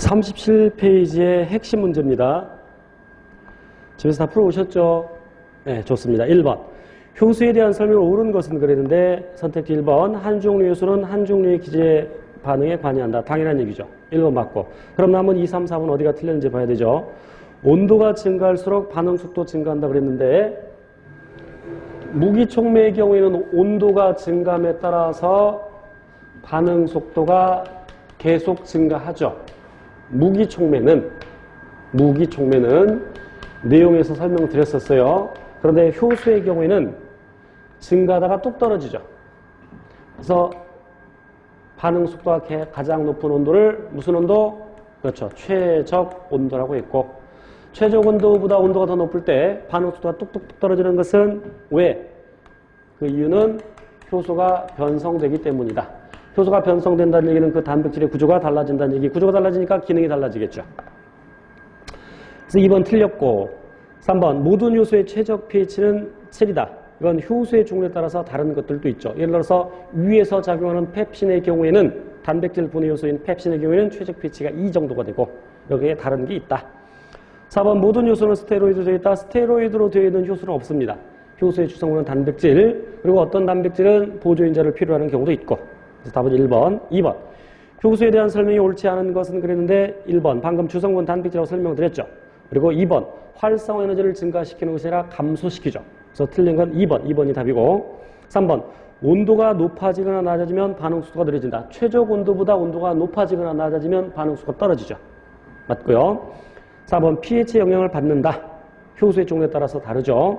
37페이지의 핵심 문제입니다. 집에서 다 풀어오셨죠? 네, 좋습니다. 1번. 효수에 대한 설명을 옳은 것은 그랬는데 선택지 1번. 한 종류 효수는 한 종류의 기제 반응에 관여한다. 당연한 얘기죠. 1번 맞고. 그럼 남은 2, 3, 4번 어디가 틀렸는지 봐야 되죠. 온도가 증가할수록 반응 속도 증가한다 그랬는데 무기촉매의 경우에는 온도가 증감에 따라서 반응 속도가 계속 증가하죠. 무기촉매는 무기촉매는 내용에서 설명드렸었어요. 그런데 효수의 경우에는 증가하다가 뚝 떨어지죠. 그래서 반응 속도가 가장 높은 온도를 무슨 온도? 그렇죠. 최적 온도라고 했고 최적 온도보다 온도가 더 높을 때 반응 속도가 뚝뚝뚝 떨어지는 것은 왜? 그 이유는 효소가 변성되기 때문이다. 효소가 변성된다는 얘기는 그 단백질의 구조가 달라진다는 얘기. 구조가 달라지니까 기능이 달라지겠죠. 그래서 2번 틀렸고 3번 모든 효소의 최적 pH는 7이다. 이건 효소의 종류에 따라서 다른 것들도 있죠. 예를 들어서 위에서 작용하는 펩신의 경우에는 단백질 분해 요소인 펩신의 경우에는 최적 pH가 2 정도가 되고 여기에 다른 게 있다. 4번 모든 효소는 스테로이드로 되어 있다. 스테로이드로 되어 있는 효소는 없습니다. 효소의 주성분은 단백질 그리고 어떤 단백질은 보조인자를 필요로 하는 경우도 있고 그래서 답은 1번 2번 효소에 대한 설명이 옳지 않은 것은 그랬는데 1번 방금 주성분 단백질이라고 설명드렸죠. 그리고 2번 활성 에너지를 증가시키는 것이 아니라 감소시키죠. 그래서 틀린 건 2번 2번이 답이고 3번 온도가 높아지거나 낮아지면 반응 속도가 느려진다. 최적 온도보다 온도가 높아지거나 낮아지면 반응 속도가 떨어지죠. 맞고요. 4번 pH 영향을 받는다. 효소의 종류에 따라서 다르죠.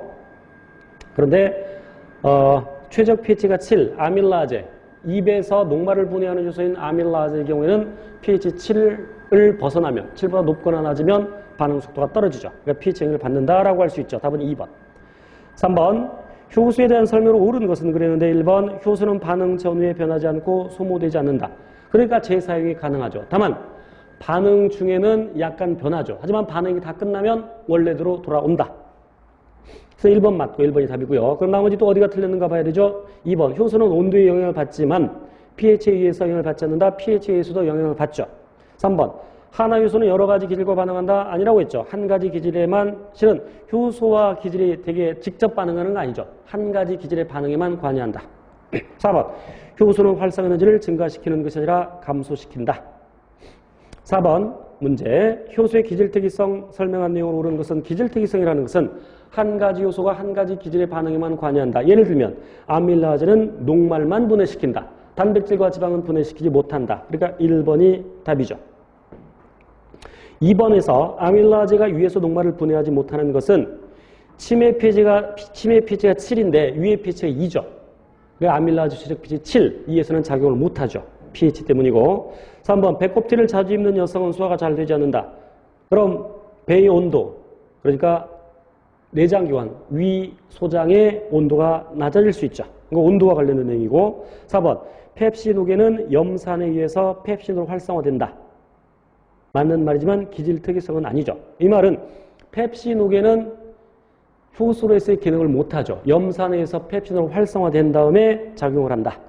그런데 어, 최적 pH가 7, 아밀라제, 입에서 녹말을 분해하는 요소인 아밀라제의 경우에는 pH 7을 벗어나면 7보다 높거나 낮으면 반응 속도가 떨어지죠. 그러니까 pH 영향을 받는다라고 할 수 있죠. 답은 2번. 3번 효소에 대한 설명을 옳은 것은 그랬는데 1번 효소는 반응 전후에 변하지 않고 소모되지 않는다. 그러니까 재사용이 가능하죠. 다만 반응 중에는 약간 변하죠. 하지만 반응이 다 끝나면 원래대로 돌아온다. 그래서 1번 맞고 1번이 답이고요. 그럼 나머지 또 어디가 틀렸는가 봐야 되죠. 2번 효소는 온도에 영향을 받지만 pH에 의해서 영향을 받지 않는다. pH에 의해서도 영향을 받죠. 3번 하나 효소는 여러 가지 기질과 반응한다. 아니라고 했죠. 한 가지 기질에만 실은 효소와 기질이 되게 직접 반응하는 거 아니죠. 한 가지 기질의 반응에만 관여한다. 4번 효소는 활성 에너지를 증가시키는 것이 아니라 감소시킨다. 4번 문제 효소의 기질특이성 설명한 내용을 옳은 것은 기질특이성이라는 것은 한 가지 요소가 한 가지 기질의 반응에만 관여한다. 예를 들면 아밀라제는 녹말만 분해시킨다. 단백질과 지방은 분해시키지 못한다. 그러니까 1번이 답이죠. 2번에서 아밀라제가 위에서 녹말을 분해하지 못하는 것은 치매 pH가, 치매 pH가 7인데 위의 pH가 2죠. 그 아밀라제 최적 pH 7, 2에서는 작용을 못하죠. pH 때문이고 3번 배꼽티를 자주 입는 여성은 소화가 잘 되지 않는다. 그럼 배의 온도 그러니까 내장기관, 위 소장의 온도가 낮아질 수 있죠. 이거 온도와 관련된 내용이고 4번 펩시노겐은 염산에 의해서 펩신으로 활성화된다. 맞는 말이지만 기질 특이성은 아니죠. 이 말은 펩시노겐은 효소로서의 기능을 못하죠. 염산에 의해서 펩신으로 활성화된 다음에 작용을 한다.